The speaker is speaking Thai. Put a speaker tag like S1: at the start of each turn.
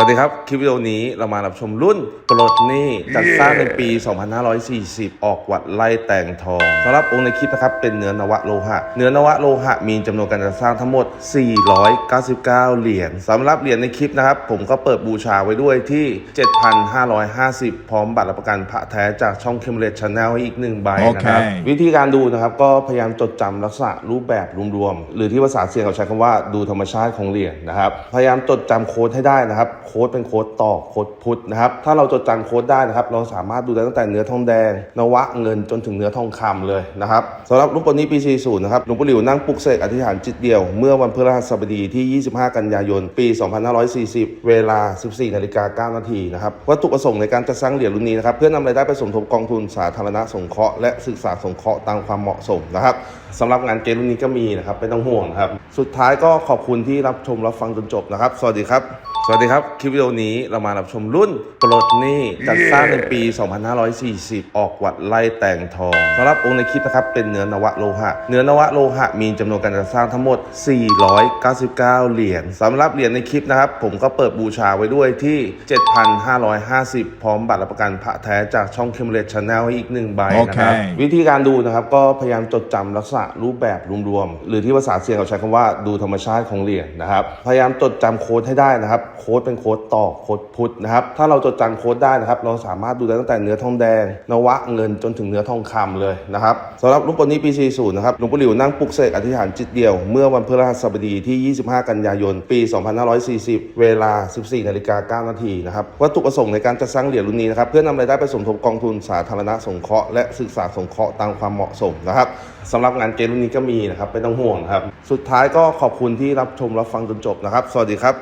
S1: วัสดีครับ คลิปวิดีโอนี้เรามารับชมรุ่นปลดหนี้จัดสร้างในปี 2540 ออกวัดไล่แต่งทองสำหรับองค์ในคลิปนะครับเป็นเนื้อนวะโลหะ เนื้อนวะโลหะมีจำนวนการจัดสร้างทั้งหมด 499 เหรียญสำหรับเหรียญในคลิปนะครับ ผมก็เปิดบูชาไว้ด้วยที่ 7,550 พร้อมบัตรรับประกันพระแท้จากช่องเคมเลตชาแนลอีกหนึ่งใบนะครับ
S2: โอเค
S1: วิธีการดูนะครับก็พยายามจดจำลักษณะรูปแบบรวมๆหรือที่ภาษาเซียนเขาใช้คำว่าดูธรรมชาติของเหรียญนะครับพยายามจดจำโค้ดให้ได้นะครับโค้ดเป็นโค้ดต่อโค้ดพุทธนะครับถ้าเราจดจำโค้ดได้นะครับ เราสามารถดูได้ตั้งแต่เนื้อทองแดง นวะเงินจนถึงเนื้อทองคำเลยนะครับสำหรับลูกปนนี้ปี 40 นะครับหลวงปู่หลิวนั่งปลุกเสกอธิษฐานจิตเดียว เมื่อวันพฤหัสบดีที่ 25 กันยายน ปี 2540 เวลา 14นาฬิกา9นาทีนะครับวัตถุประสงค์ในการจัดสร้างเหรียญรุ่นนี้นะครับเพื่อนำรายได้ไปสมทบกองทุนสาธารณสงเคราะห์และศึกษาสงเคราะห์ตามความเหมาะสมนะครับสำหรับงานเกมรุ่นนี้ก็มีนะครับไม่ต้องห่วงครับสุดท้ายก็ขอบคุณที่รับชมรับฟังจนจบนะครับ สวัสดีครับ สวัสดีครับ คลิปวิดีโอนี้เรามารับชมรุ่นปลดหนี้จัดสร้างในปี 2540 ออกวัดไล่แต่งทองสำหรับองค์ในคลิปนะครับเป็นเนื้อนวะโลหะ เนื้อนวะโลหะมีจำนวนการจัดสร้างทั้งหมด 499 เหรียญสำหรับเหรียญในคลิปนะครับ ผมก็เปิดบูชาไว้ด้วยที่ 7,550 พร้อมบัตรรับประกันพระแท้จากช่องเคมเลตชาแนลอีกหนึ่งใบนะครับ
S2: โอเค
S1: วิธีการดูนะครับก็พยายามจดจำลักษณะรูปแบบรวมๆหรือที่ภาษาเซียนเขาใช้คำว่าดูธรรมชาติของเหรียญนะครับพยายามจดจำโค้ดให้ได้นะครับโค้ดเป็นโค้ดต่อโค้ดพุทธนะครับถ้าเราจดจำโค้ดได้นะครับ เราสามารถดูได้ตั้งแต่เนื้อทองแดง นวะเงินจนถึงเนื้อทองคำเลยนะครับสำหรับลูกปนนี้ปี40นะครับหลวงปู่หลิวนั่งปลุกเสกอธิษฐานจิตเดียว เมื่อวันพฤหัสบดีที่ 25 กันยายน ปี 2540 เวลา 14นาฬิกา9นาทีนะครับวัตถุประสงค์ในการจัดสร้างเหรียญรุ่นนี้นะครับเพื่อนำรายได้ไปสมทบกองทุนสาธารณสงเคราะห์และศึกษาสงเคราะห์ตามความเหมาะสมนะครับสำหรับงานเกมรุ่นนี้ก็มีนะครับไม่ต้องห่วงครับ สุดท้ายก็ขอบคุณที่รับชมรับฟังจนจบนะครับ สวัสดีครับ